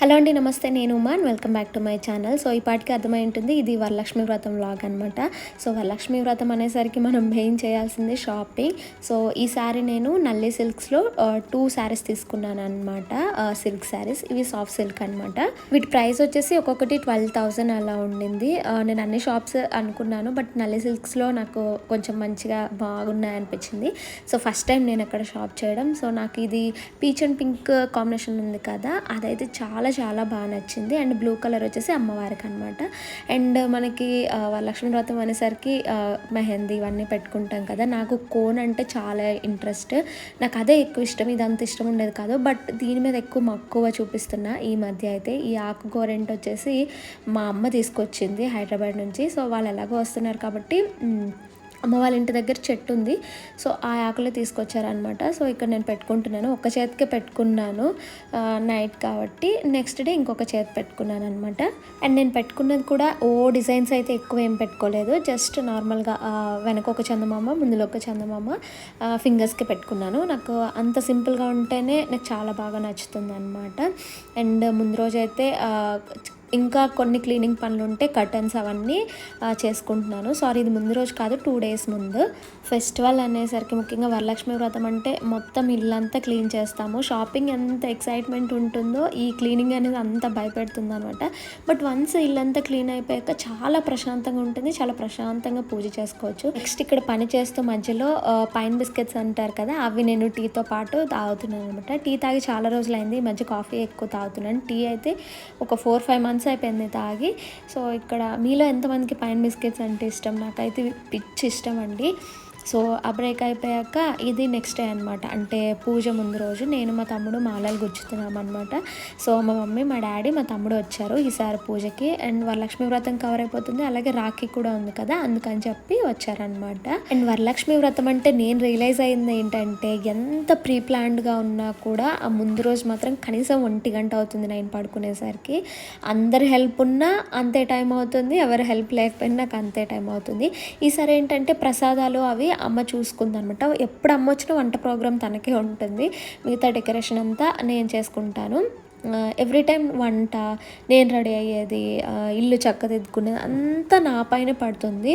Hello అండి నమస్తే. నేను woman welcome back to my channel. So ఈ పాటికి అర్థమై ఉంటుంది ఇది వరలక్ష్మి వ్రతం వ్లాగ్ అనమాట సో వరలక్ష్మి వ్రతం అనేసరికి మనం మెయిన్ చేయాల్సింది షాపింగ్. సో ఈ సారీ నేను నల్లి సిల్క్స్లో టూ శారీస్ తీసుకున్నాను అనమాట సిల్క్ శారీస్. ఇవి సాఫ్ట్ సిల్క్ అనమాట వీటి ప్రైస్ వచ్చేసి ఒక్కొక్కటి ట్వెల్వ్ థౌజండ్ అలా ఉండింది. నేను అన్ని షాప్స్ అనుకున్నాను బట్ నల్లి సిల్క్స్లో నాకు కొంచెం మంచిగా బాగున్నాయి అనిపించింది సో ఫస్ట్ టైం నేను అక్కడ షాప్ చేయడం. సో నాకు ఇది పీచ్ అండ్ పింక్ కాంబినేషన్ ఉంది కదా అదైతే చాలా చాలా బాగా నచ్చింది. అండ్ బ్లూ కలర్ వచ్చేసి అమ్మవారికి అనమాట అండ్ మనకి ఆ, వ్రతం అనేసరికి మెహందీ ఇవన్నీ పెట్టుకుంటాం కదా. నాకు కోన్ అంటే చాలా ఇంట్రెస్ట్. నాకు అదే ఎక్కువ ఇష్టం. ఇది అంత ఇష్టం ఉండేది కాదు. బట్ దీని మీద ఎక్కువ మక్కువ చూపిస్తున్నా ఈ మధ్య అయితే ఈ ఆకుకూరెంట్ వచ్చేసి మా అమ్మ తీసుకొచ్చింది హైదరాబాద్ నుంచి. సో వాళ్ళు ఎలాగో వస్తున్నారు కాబట్టి అమ్మ వాళ్ళ ఇంటి దగ్గర చెట్టు ఉంది సో ఆ ఆకులు తీసుకొచ్చారనమాట సో ఇక్కడ నేను పెట్టుకుంటున్నాను. ఒక చేతికే పెట్టుకున్నాను నైట్ కాబట్టి. నెక్స్ట్ డే ఇంకొక చేతి పెట్టుకున్నాను అనమాట అండ్ నేను పెట్టుకున్నది కూడా ఓ డిజైన్స్ అయితే ఎక్కువ ఏం పెట్టుకోలేదు. జస్ట్ నార్మల్గా వెనక ఒక చందమామ ముందులో ఒక చందమామ ఫింగర్స్కి పెట్టుకున్నాను. నాకు అంత సింపుల్గా ఉంటేనే నాకు చాలా బాగా నచ్చుతుంది అనమాట అండ్ ముందు రోజైతే ఇంకా కొన్ని క్లీనింగ్ పనులు ఉంటే కర్టన్స్ అవన్నీ చేసుకుంటున్నాను. సారీ ఇది ముందు రోజు కాదు టూ డేస్ ముందు. ఫెస్టివల్ అనేసరికి ముఖ్యంగా వరలక్ష్మి వ్రతం అంటే మొత్తం ఇల్లంతా క్లీన్ చేస్తాము. షాపింగ్ ఎంత ఎక్సైట్మెంట్ ఉంటుందో ఈ క్లీనింగ్ అనేది అంత భయపెడుతుంది అనమాట బట్ వన్స్ ఇల్లంతా క్లీన్ అయిపోయాక చాలా ప్రశాంతంగా ఉంటుంది చాలా ప్రశాంతంగా పూజ చేసుకోవచ్చు. నెక్స్ట్ ఇక్కడ పని చేస్తూ మధ్యలో పైన్ బిస్కెట్స్ అంటారు కదా అవి నేను టీతో పాటు తాగుతున్నాను అనమాట టీ తాగి చాలా రోజులైంది ఈ మధ్య కాఫీ ఎక్కువ తాగుతున్నాను. టీ అయితే ఒక ఫోర్ ఫైవ్ మంత్స్ అయిపోయింది తాగి. సో ఇక్కడ మీలో ఎంతమందికి పైన్ బిస్కెట్స్ అంటే ఇష్టం? నాకైతే పిచ్చి ఇష్టం అండి. సో ఆ బ్రేక్ అయిపోయాక ఇది నెక్స్ట్ డే అనమాట అంటే పూజ ముందు రోజు నేను మా తమ్ముడు మాలలు గుచ్చుతున్నాం అనమాట సో మా మమ్మీ మా డాడీ మా తమ్ముడు వచ్చారు ఈసారి పూజకి. అండ్ వరలక్ష్మి వ్రతం కవర్ అయిపోతుంది. అలాగే రాఖీ కూడా ఉంది కదా అందుకని చెప్పి వచ్చారనమాట అండ్ వరలక్ష్మి వ్రతం అంటే నేను రియలైజ్ అయింది ఏంటంటే ఎంత ప్రీ ప్లాన్డ్గా ఉన్నా కూడా ఆ ముందు రోజు మాత్రం కనీసం ఒంటి గంట అవుతుంది నేను పడుకునేసరికి. అందరి హెల్ప్ ఉన్నా అంతే టైం అవుతుంది ఎవరి హెల్ప్ లేకపోయినా నాకు అంతే టైం అవుతుంది. ఈసారి ఏంటంటే ప్రసాదాలు అవి అమ్మ చూసుకుంది అనమాట ఎప్పుడు అమ్మ వచ్చినా వంట ప్రోగ్రామ్ తనకే ఉంటుంది. మిగతా డెకరేషన్ అంతా నేను చేసుకుంటాను. ఎవ్రీ టైం వంట నేను రెడీ అయ్యేది ఇల్లు చక్కదిద్దుకునేది అంతా నా పైన పడుతుంది.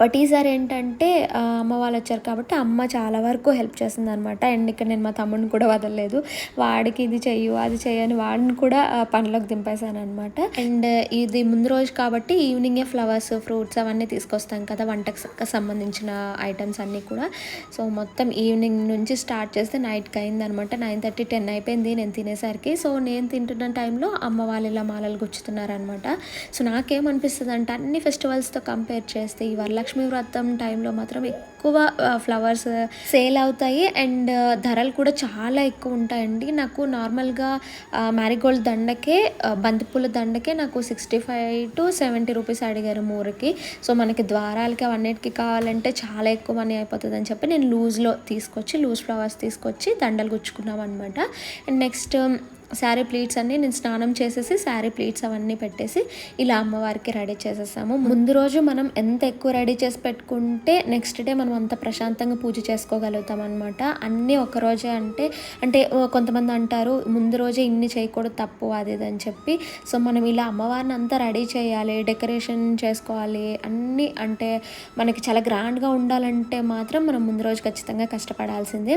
బట్ ఈసారి ఏంటంటే అమ్మ వాళ్ళు వచ్చారు కాబట్టి అమ్మ చాలా వరకు హెల్ప్ చేస్తుంది అనమాట అండ్ ఇక్కడ నేను మా తమ్ముడిని కూడా వదలలేదు. వాడికి ఇది చెయ్యు అది చెయ్యని వాడిని కూడా పనులకు పనిలోకి దింపేశాను అనమాట అండ్ ఇది ముందు రోజు కాబట్టి ఈవినింగే ఫ్లవర్స్ ఫ్రూట్స్ అవన్నీ తీసుకొస్తాం కదా వంటకు సంబంధించిన ఐటమ్స్ అన్నీ కూడా. సో మొత్తం ఈవినింగ్ నుంచి స్టార్ట్ చేస్తే నైట్కి అయింది అనమాట నైన్ థర్టీ టెన్ అయిపోయింది నేను తినేసరికి. సో నేను తింటున్న టైంలో అమ్మ వాళ్ళు ఇలా మాలలు గుచ్చుతున్నారనమాట సో నాకేమనిపిస్తుంది అంటే అన్ని ఫెస్టివల్స్తో కంపేర్ చేస్తే ఈ వల్ల వరలక్ష్మి వ్రతం టైంలో మాత్రం ఎక్కువ ఫ్లవర్స్ సేల్ అవుతాయి. అండ్ ధరలు కూడా చాలా ఎక్కువ ఉంటాయండి. నాకు నార్మల్గా మ్యారీగోల్డ్ దండకే బంతిపూల దండకే నాకు sixty five to seventy rupees అడిగారు మూరకి. సో మనకి ద్వారాలకి అవన్నిటికి కావాలంటే చాలా ఎక్కువ మనీ అయిపోతుంది అని చెప్పి నేను లూజ్లో తీసుకొచ్చి లూజ్ ఫ్లవర్స్ తీసుకొచ్చి దండలు గుచ్చుకున్నాం అనమాట అండ్ నెక్స్ట్ శారీ ప్లీట్స్ అన్నీ నేను స్నానం చేసేసి శారీ ప్లీట్స్ అవన్నీ పెట్టేసి ఇలా అమ్మవారికి రెడీ చేసేసాము. ముందు రోజు మనం ఎంత ఎక్కువ రెడీ చేసి పెట్టుకుంటే నెక్స్ట్ డే మనం అంత ప్రశాంతంగా పూజ చేసుకోగలుగుతాం అనమాట అన్నీ ఒక రోజే అంటే అంటే కొంతమంది అంటారు ముందు రోజే ఇన్ని చేయకూడదు తప్పు అది ఇది అని చెప్పి. సో మనం ఇలా అమ్మవారిని అంతా రెడీ చేయాలి డెకరేషన్ చేసుకోవాలి అన్నీ అంటే మనకి చాలా గ్రాండ్గా ఉండాలంటే మాత్రం మనం ముందు రోజు ఖచ్చితంగా కష్టపడాల్సిందే.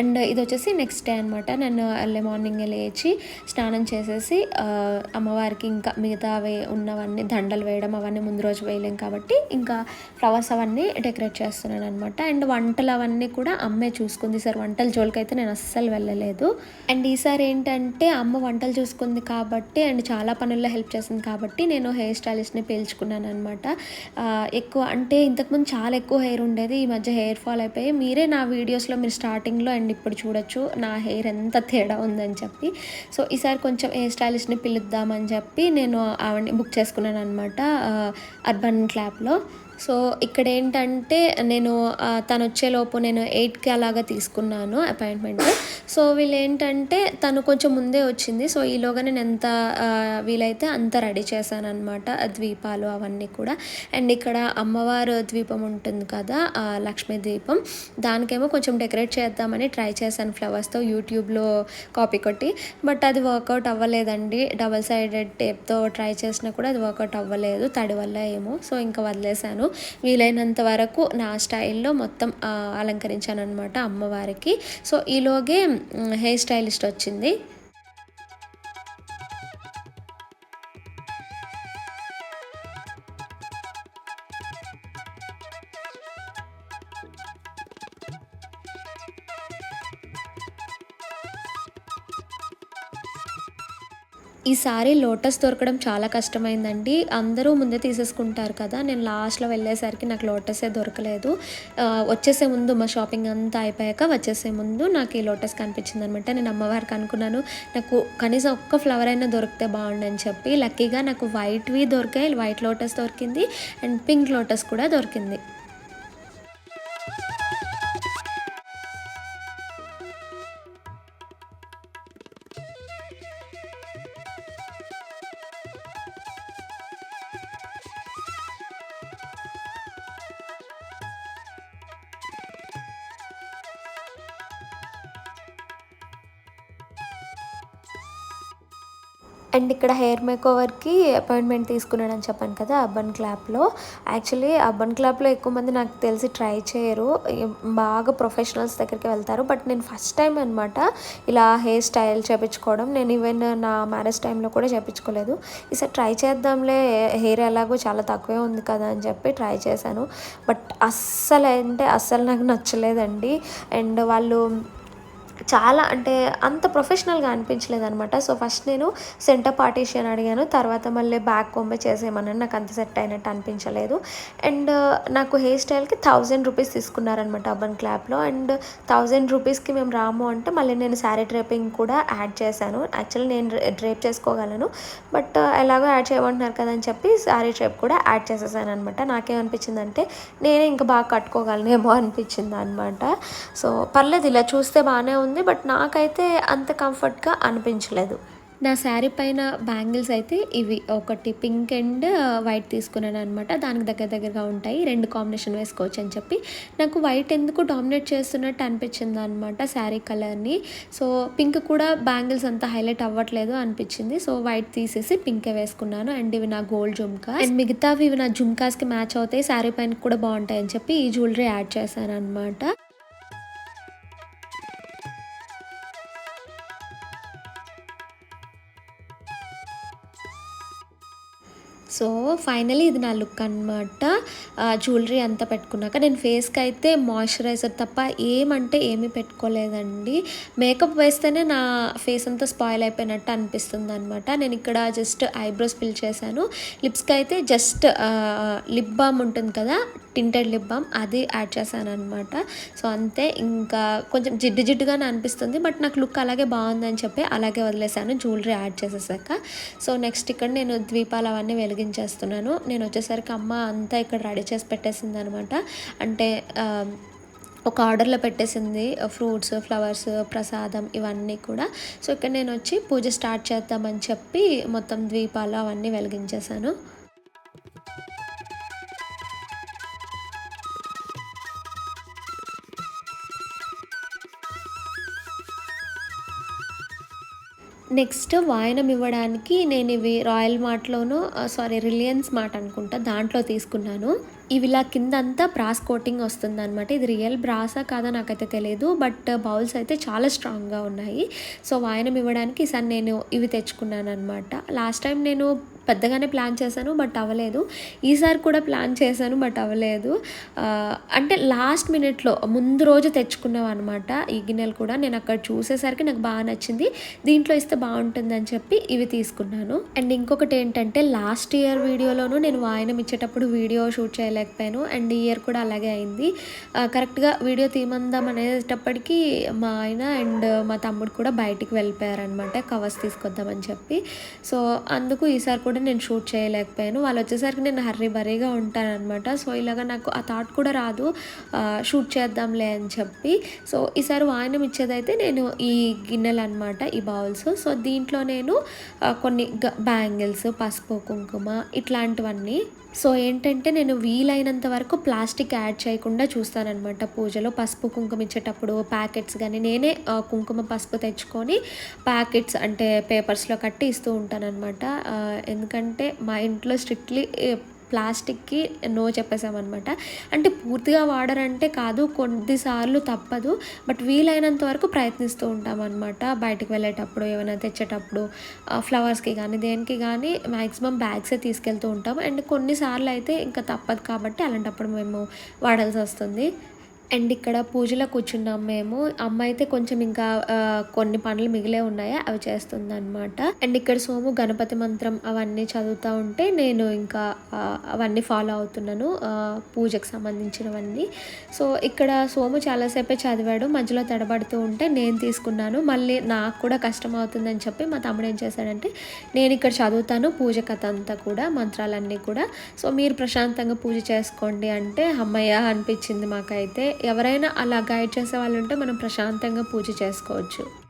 అండ్ ఇది వచ్చేసి నెక్స్ట్ డే అనమాట నేను ఎర్లీ మార్నింగ్ లేచి స్నానం చేసేసి అమ్మవారికి ఇంకా మిగతావి ఉన్నవన్నీ దండలు వేయడం అవన్నీ ముందు రోజు వేయలేం కాబట్టి ఇంకా ఫ్లవర్స్ అవన్నీ డెకరేట్ చేస్తున్నాను అనమాట అండ్ వంటలు అవన్నీ కూడా అమ్మే చూసుకుంది. సార్ వంటల జోలికైతే నేను అస్సలు వెళ్ళలేదు. అండ్ ఈసారి ఏంటంటే అమ్మ వంటలు చూసుకుంది కాబట్టి అండ్ చాలా పనుల్లో హెల్ప్ చేసింది కాబట్టి నేను హెయిర్ స్టైలిస్ట్ని పేల్చుకున్నాను అనమాట ఎక్కువ అంటే ఇంతకుముందు చాలా ఎక్కువ హెయిర్ ఉండేది. ఈ మధ్య హెయిర్ ఫాల్ అయిపోయి మీరే నా వీడియోస్లో మీరు స్టార్టింగ్లో అండ్ ఇప్పుడు చూడొచ్చు నా హెయిర్ ఎంత తేడా ఉందని చెప్పి. సో ఈసారి కొంచెం హెయిర్ స్టైలిస్ట్ని పిలుద్దామని చెప్పి నేను ఆవిడని బుక్ చేసుకున్నాను అనమాట అర్బన్ క్లాప్లో. సో ఇక్కడ ఏంటంటే నేను తను వచ్చేలోపు నేను ఎయిట్కి అలాగా తీసుకున్నాను అపాయింట్మెంట్. సో వీళ్ళు ఏంటంటే తను కొంచెం ముందే వచ్చింది. సో ఈలోగా నేను ఎంత వీలైతే అంత రెడీ చేశాను అనమాట ద్వీపాలు అవన్నీ కూడా. అండ్ ఇక్కడ అమ్మవారు ద్వీపం ఉంటుంది కదా లక్ష్మీ ద్వీపం. దానికేమో కొంచెం డెకరేట్ చేద్దామని ట్రై చేశాను ఫ్లవర్స్తో యూట్యూబ్లో కాపీ కొట్టి. బట్ అది వర్కౌట్ అవ్వలేదండి. డబల్ సైడెడ్ టేప్తో ట్రై చేసినా కూడా అది వర్కౌట్ అవ్వలేదు. తడి వల్ల ఏమో. సో ఇంకా వదిలేశాను. వీలైనంత వరకు నా స్టైల్లో మొత్తం అలంకరించాను అనమాట అమ్మవారికి. సో ఈలోగే హెయిర్ స్టైలిస్ట్ వచ్చింది. ఈసారి లోటస్ దొరకడం చాలా కష్టమైందండి. అందరూ ముందే తీసేసుకుంటారు కదా. నేను లాస్ట్లో వెళ్ళేసరికి నాకు లోటసే దొరకలేదు. వచ్చేసే ముందు మా షాపింగ్ అంతా అయిపోయాక వచ్చేసే ముందు నాకు ఈ లోటస్ కనిపించింది అనమాట నేను అమ్మవారికి అనుకున్నాను నాకు కనీసం ఒక్క ఫ్లవర్ అయినా దొరికితే బాగుండని చెప్పి. లక్కీగా నాకు వైట్వి దొరికాయి వైట్ లోటస్ దొరికింది అండ్ పింక్ లోటస్ కూడా దొరికింది. అండ్ ఇక్కడ హెయిర్ మేకోవర్కి అపాయింట్మెంట్ తీసుకున్నాడని చెప్పాను కదా అర్బన్ క్లాప్లో. యాక్చువల్లీ అర్బన్ క్లాప్లో ఎక్కువ మంది నాకు తెలిసి ట్రై చేయరు. బాగా ప్రొఫెషనల్స్ దగ్గరికి వెళ్తారు. బట్ నేను ఫస్ట్ టైం అనమాట ఇలా హెయిర్ స్టైల్ చేపించుకోవడం. నేను ఈవెన్ నా మ్యారేజ్ టైంలో కూడా చేపించుకోలేదు. ఈసారి ట్రై చేద్దాంలే హెయిర్ ఎలాగో చాలా తక్కువే ఉంది కదా అని చెప్పి ట్రై చేశాను. బట్ అస్సలు అంటే అస్సలు నాకు నచ్చలేదండి. అండ్ వాళ్ళు చాలా అంటే అంత ప్రొఫెషనల్గా అనిపించలేదు అనమాట సో ఫస్ట్ నేను సెంటర్ పార్టీషన్ అడిగాను. తర్వాత మళ్ళీ బ్యాక్ కొంబే చేసేయమన్నాను. నాకు అంత సెట్ అయినట్టు అనిపించలేదు. అండ్ నాకు హెయిర్ స్టైల్కి థౌజండ్ రూపీస్ తీసుకున్నారనమాట అర్బన్ క్లాప్లో అండ్ థౌజండ్ రూపీస్కి మేము రాము అంటే మళ్ళీ నేను శారీ డ్రేపింగ్ కూడా యాడ్ చేశాను. యాక్చువల్లీ నేను డ్రేప్ చేసుకోగలను. బట్ ఎలాగో యాడ్ చేయమంటున్నారు కదా అని చెప్పి శారీ డ్రేప్ కూడా యాడ్ చేసేసాను అనమాట నాకేమనిపించిందంటే నేనే ఇంకా బాగా కట్టుకోగలనేమో అనిపించింది అనమాట సో పర్లేదు ఇలా చూస్తే బాగానే ఉంది బట్ నాకైతే అంత కంఫర్ట్గా అనిపించలేదు. నా శారీ పైన బ్యాంగిల్స్ అయితే ఇవి ఒకటి పింక్ అండ్ వైట్ తీసుకున్నాను అనమాట దానికి దగ్గర దగ్గరగా ఉంటాయి. రెండు కాంబినేషన్ వేసుకోవచ్చు అని చెప్పి. నాకు వైట్ ఎందుకు డామినేట్ చేస్తున్నట్టు అనిపించింది అనమాట శారీ కలర్ని. సో పింక్ కూడా బ్యాంగిల్స్ అంతా హైలైట్ అవ్వట్లేదు అనిపించింది. సో వైట్ తీసేసి పింకే వేసుకున్నాను. అండ్ ఇవి నా గోల్డ్ జుమ్కా అండ్ మిగతావి ఇవి నా జుమ్కాస్కి మ్యాచ్ అవుతాయి. శారీ పైన కూడా బాగుంటాయి అని చెప్పి ఈ జ్యువెలరీ యాడ్ చేశాను అనమాట సో ఫైనలీ ఇది నా లుక్ అనమాట జ్యువెలరీ అంతా పెట్టుకున్నాక నేను ఫేస్కి అయితే మాయిశ్చరైజర్ తప్ప ఏమంటే ఏమీ పెట్టుకోలేదండి. మేకప్ వేస్తేనే నా ఫేస్ అంతా స్పాయిల్ అయిపోయినట్టు అనిపిస్తుంది అనమాట నేను ఇక్కడ జస్ట్ ఐబ్రోస్ ఫిల్ చేశాను. లిప్స్కి అయితే జస్ట్ లిప్ బామ్ ఉంటుంది కదా టింటెడ్ లిప్ బామ్ అది యాడ్ చేశాను అనమాట సో అంతే ఇంకా కొంచెం జిడ్డు జిడ్డుగానే అనిపిస్తుంది బట్ నాకు లుక్ అలాగే బాగుందని చెప్పి అలాగే వదిలేసాను జ్యువెలరీ యాడ్ చేసేసాక. సో నెక్స్ట్ ఇక్కడ నేను ద్వీపాలు అవన్నీ వెలిగించేస్తున్నాను. నేను వచ్చేసరికి అమ్మ అంతా ఇక్కడ రెడీ చేసి పెట్టేసింది అనమాట అంటే ఒక ఆర్డర్లో పెట్టేసింది ఫ్రూట్స్ ఫ్లవర్స్ ప్రసాదం ఇవన్నీ కూడా. సో ఇక్కడ నేను వచ్చి పూజ స్టార్ట్ చేద్దామని చెప్పి మొత్తం ద్వీపాలు అవన్నీ వెలిగించేశాను. నెక్స్ట్ వాయనం ఇవ్వడానికి నేను ఇవి రాయల్ మార్ట్లోనూ సారీ రిలయన్స్ మార్ట్ అనుకుంటా దాంట్లో తీసుకున్నాను. ఇవి ఇలా కిందంతా బ్రాస్ కోటింగ్ వస్తుంది అనమాట ఇది రియల్ బ్రాసా కాదా నాకైతే తెలియదు బట్ బౌల్స్ అయితే చాలా స్ట్రాంగ్గా ఉన్నాయి. సో వాయనం ఇవ్వడానికి ఈసారి నేను ఇవి తెచ్చుకున్నాను అనమాట లాస్ట్ టైం నేను పెద్దగానే ప్లాన్ చేశాను బట్ అవ్వలేదు. ఈసారి కూడా ప్లాన్ చేశాను బట్ అవ్వలేదు. అంటే లాస్ట్ మినిట్లో ముందు రోజు తెచ్చుకున్నాం అనమాట ఈ గిన్నెలు కూడా. నేను అక్కడ చూసేసరికి నాకు బాగా నచ్చింది. దీంట్లో ఇస్తే బాగుంటుందని చెప్పి ఇవి తీసుకున్నాను. అండ్ ఇంకొకటి ఏంటంటే లాస్ట్ ఇయర్ వీడియోలోనూ నేను వాయనం ఇచ్చేటప్పుడు వీడియో షూట్ చేయలేకపోయాను. అండ్ ఈ ఇయర్ కూడా అలాగే అయింది. కరెక్ట్గా వీడియో తీమందాం అనేటప్పటికీ మా ఆయన అండ్ మా తమ్ముడు కూడా బయటికి వెళ్ళిపోయారనమాట కవర్స్ తీసుకొద్దామని చెప్పి. సో అందుకు ఈసారి కూడా కూడా నేను షూట్ చేయలేకపోయాను. వాళ్ళు వచ్చేసరికి నేను హర్రీ బరీగా ఉంటానన్నమాట. సో ఇలాగ నాకు ఆ థాట్ కూడా రాదు. షూట్ చేద్దాంలే అని చెప్పి. సో ఈసారి వాయనం ఇచ్చేదైతే నేను ఈ గిన్నెలు అనమాట ఈ బౌల్స్. సో దీంట్లో నేను కొన్ని బ్యాంగిల్స్ పసుపు కుంకుమ ఇట్లాంటివన్నీ సో ఏంటంటే నేను వీలైనంత వరకు ప్లాస్టిక్ యాడ్ చేయకుండా చూస్తానన్నమాట పూజలో. పసుపు కుంకుమ ఇచ్చేటప్పుడు ప్యాకెట్స్ కానీ నేనే కుంకుమ పసుపు తెచ్చుకొని ప్యాకెట్స్ అంటే పేపర్స్లో కట్టి ఇస్తూ ఉంటానన్నమాట. ఎందుకంటే మా ఇంట్లో స్ట్రిక్ట్లీ ప్లాస్టిక్కి నో చెప్పేసామన్నమాట అంటే పూర్తిగా వాడరంటే కాదు కొద్దిసార్లు తప్పదు బట్ వీలైనంత వరకు ప్రయత్నిస్తూ ఉంటామన్నమాట బయటకు వెళ్ళేటప్పుడు ఏమైనా తెచ్చేటప్పుడు ఫ్లవర్స్కి కానీ దేనికి కానీ మ్యాక్సిమం బ్యాగ్సే తీసుకెళ్తూ ఉంటాం. అండ్ కొన్నిసార్లు అయితే ఇంకా తప్పదు కాబట్టి అలాంటప్పుడు మేము వాడాల్సి వస్తుంది. అండ్ ఇక్కడ పూజలో కూర్చున్నాం మేము. అమ్మ అయితే కొంచెం ఇంకా కొన్ని పనులు మిగిలే ఉన్నాయి? అవి చేస్తుంది అనమాట అండ్ ఇక్కడ సోము గణపతి మంత్రం అవన్నీ చదువుతూ ఉంటే నేను ఇంకా అవన్నీ ఫాలో అవుతున్నాను పూజకు సంబంధించినవన్నీ. సో ఇక్కడ సోము చాలాసేపే చదివాడు. మధ్యలో తడబడుతూ ఉంటే నేను తీసుకున్నాను. మళ్ళీ నాకు కూడా కష్టం అవుతుందని చెప్పి మా తమ్ముడు ఏం చేశాడంటే నేను ఇక్కడ చదువుతాను పూజ కథ అంతా కూడా మంత్రాలన్నీ కూడా. సో మీరు ప్రశాంతంగా పూజ చేసుకోండి అంటే అమ్మయ్య అనిపించింది మాకైతే. ఎవరైనా అలా గైడ్ చేసే వాళ్ళు ఉంటే మనం ప్రశాంతంగా పూజ చేసుకోవచ్చు.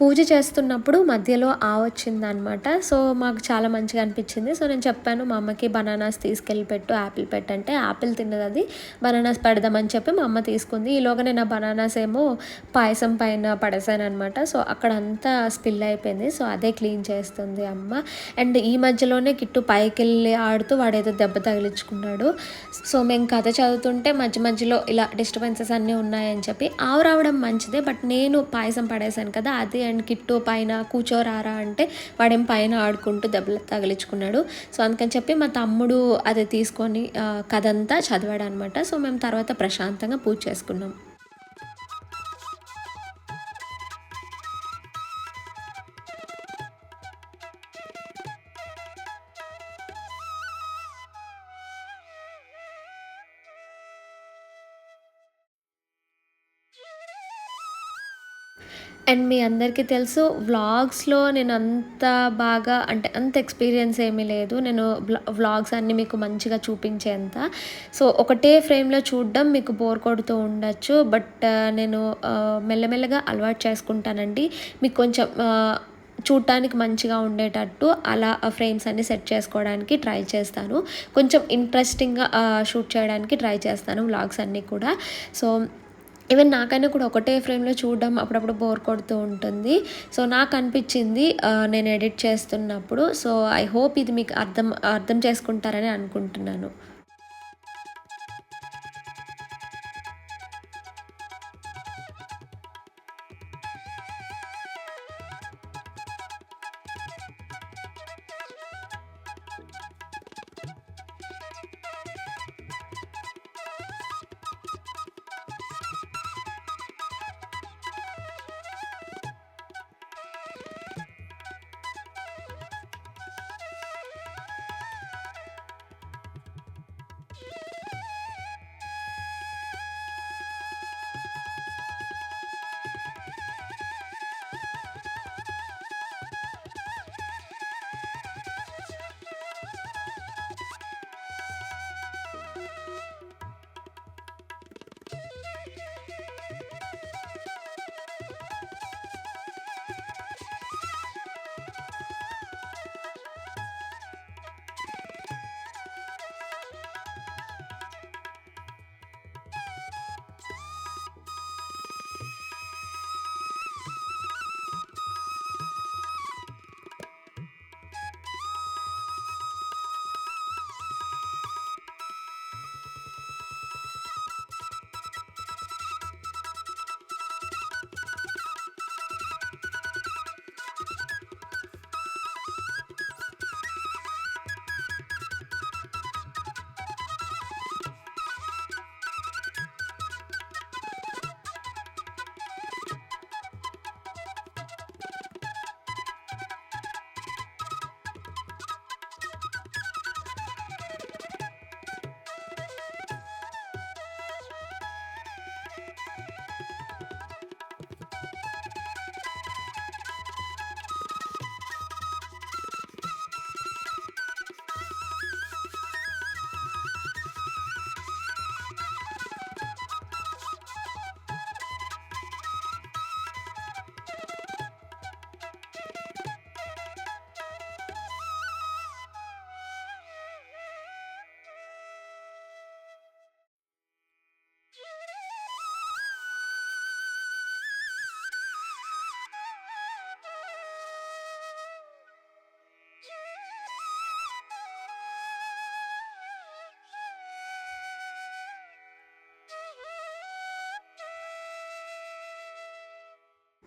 పూజ చేస్తున్నప్పుడు మధ్యలో ఆ వచ్చిందనమాట సో మాకు చాలా మంచిగా అనిపించింది. సో నేను చెప్పాను మా అమ్మకి బనానాస్ తీసుకెళ్ళి పెట్టు యాపిల్ పెట్టంటే యాపిల్ తిన్నది అది. బనానాస్ పెడదామని చెప్పి మా అమ్మ తీసుకుంది. ఈలోగా నేను ఆ బనానాస్ ఏమో పాయసం పైన పడేసాను అనమాట సో అక్కడ అంతా స్పిల్ అయిపోయింది. సో అదే క్లీన్ చేస్తుంది అమ్మ. అండ్ ఈ మధ్యలోనే కిట్టు పైకి వెళ్ళి ఆడుతూ వాడేదో దెబ్బ తగిలించుకున్నాడు. సో మేము కథ చదువుతుంటే మధ్య మధ్యలో ఇలా డిస్టర్బెన్సెస్ అన్నీ ఉన్నాయని చెప్పి ఆవు రావడం మంచిదే బట్ నేను పాయసం పడేశాను కదా అది అండ్ కిట్టు పైన కూర్చోరారా అంటే వాడేం పైన ఆడుకుంటూ దెబ్బలు తగిలించుకున్నాడు. సో అందుకని చెప్పి మా తమ్ముడు అది తీసుకొని కథ అంతా చదివాడు అనమాట సో మేము తర్వాత ప్రశాంతంగా పూజ చేసుకున్నాం. అండ్ మీ అందరికీ తెలుసు వ్లాగ్స్లో నేను అంత బాగా అంటే అంత ఎక్స్పీరియన్స్ ఏమీ లేదు. నేను వ్లాగ్స్ అన్నీ మీకు మంచిగా చూపించేంత. సో ఒకటే ఫ్రేమ్లో చూడడం మీకు బోర్ కొడుతూ ఉండొచ్చు. బట్ నేను మెల్లమెల్లగా అలవాటు చేసుకుంటానండి. మీకు కొంచెం చూడటానికి మంచిగా ఉండేటట్టు అలా ఫ్రేమ్స్ అన్ని సెట్ చేసుకోవడానికి ట్రై చేస్తాను. కొంచెం ఇంట్రెస్టింగ్గా షూట్ చేయడానికి ట్రై చేస్తాను వ్లాగ్స్ అన్నీ కూడా. సో ఈవెన్ నాకైనా కూడా ఒకటే ఫ్రేమ్లో చూడడం అప్పుడప్పుడు బోర్ కొడుతూ ఉంటుంది. సో నాకు అనిపించింది నేను ఎడిట్ చేస్తున్నప్పుడు. సో ఐ హోప్ ఇది మీకు అర్థం అర్థం చేసుకుంటారని అనుకుంటున్నాను.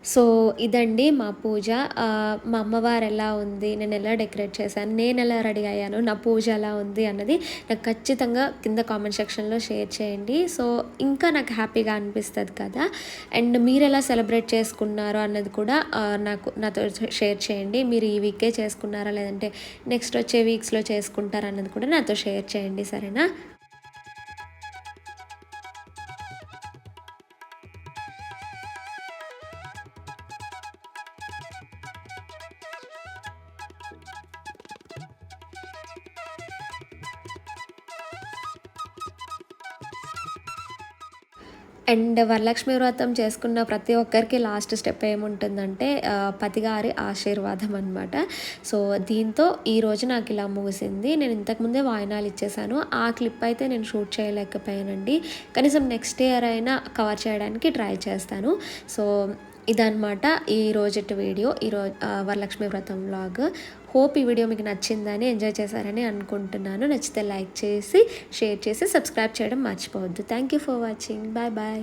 సో ఇదండి మా పూజ. మా అమ్మవారు ఎలా ఉంది నేను ఎలా డెకరేట్ చేశాను నేను ఎలా రెడీ అయ్యాను నా పూజ ఎలా ఉంది అన్నది నాకు ఖచ్చితంగా కింద కామెంట్ సెక్షన్లో షేర్ చేయండి. సో ఇంకా నాకు హ్యాపీగా అనిపిస్తుంది కదా. అండ్ మీరు ఎలా సెలబ్రేట్ చేసుకున్నారో అన్నది కూడా నాకు నాతో షేర్ చేయండి. మీరు ఈ వీకే చేసుకున్నారా లేదంటే నెక్స్ట్ వచ్చే వీక్స్లో చేసుకుంటారా అన్నది కూడా నాతో షేర్ చేయండి సరేనా? అండ్ వరలక్ష్మి వ్రతం చేసుకున్న ప్రతి ఒక్కరికి లాస్ట్ స్టెప్ ఏముంటుందంటే పతిగారి ఆశీర్వాదం అనమాట సో దీంతో ఈరోజు నాకు ఇలా ముగిసింది. నేను ఇంతకుముందే వాయినాలు ఇచ్చేసాను. ఆ క్లిప్ అయితే నేను షూట్ చేయలేకపోయానండి. కనీసం నెక్స్ట్ ఇయర్ అయినా కవర్ చేయడానికి ట్రై చేస్తాను. సో ఇదనమాట ఈ రోజుటి వీడియో ఈరోజు వరలక్ష్మి వ్రతం వ్లాగ్ హోప్ ఈ వీడియో మీకు నచ్చిందని ఎంజాయ్ చేశారని అనుకుంటున్నాను. నచ్చితే లైక్ చేసి షేర్ చేసి సబ్స్క్రైబ్ చేయడం మర్చిపోవద్దు. Thank you for watching bye bye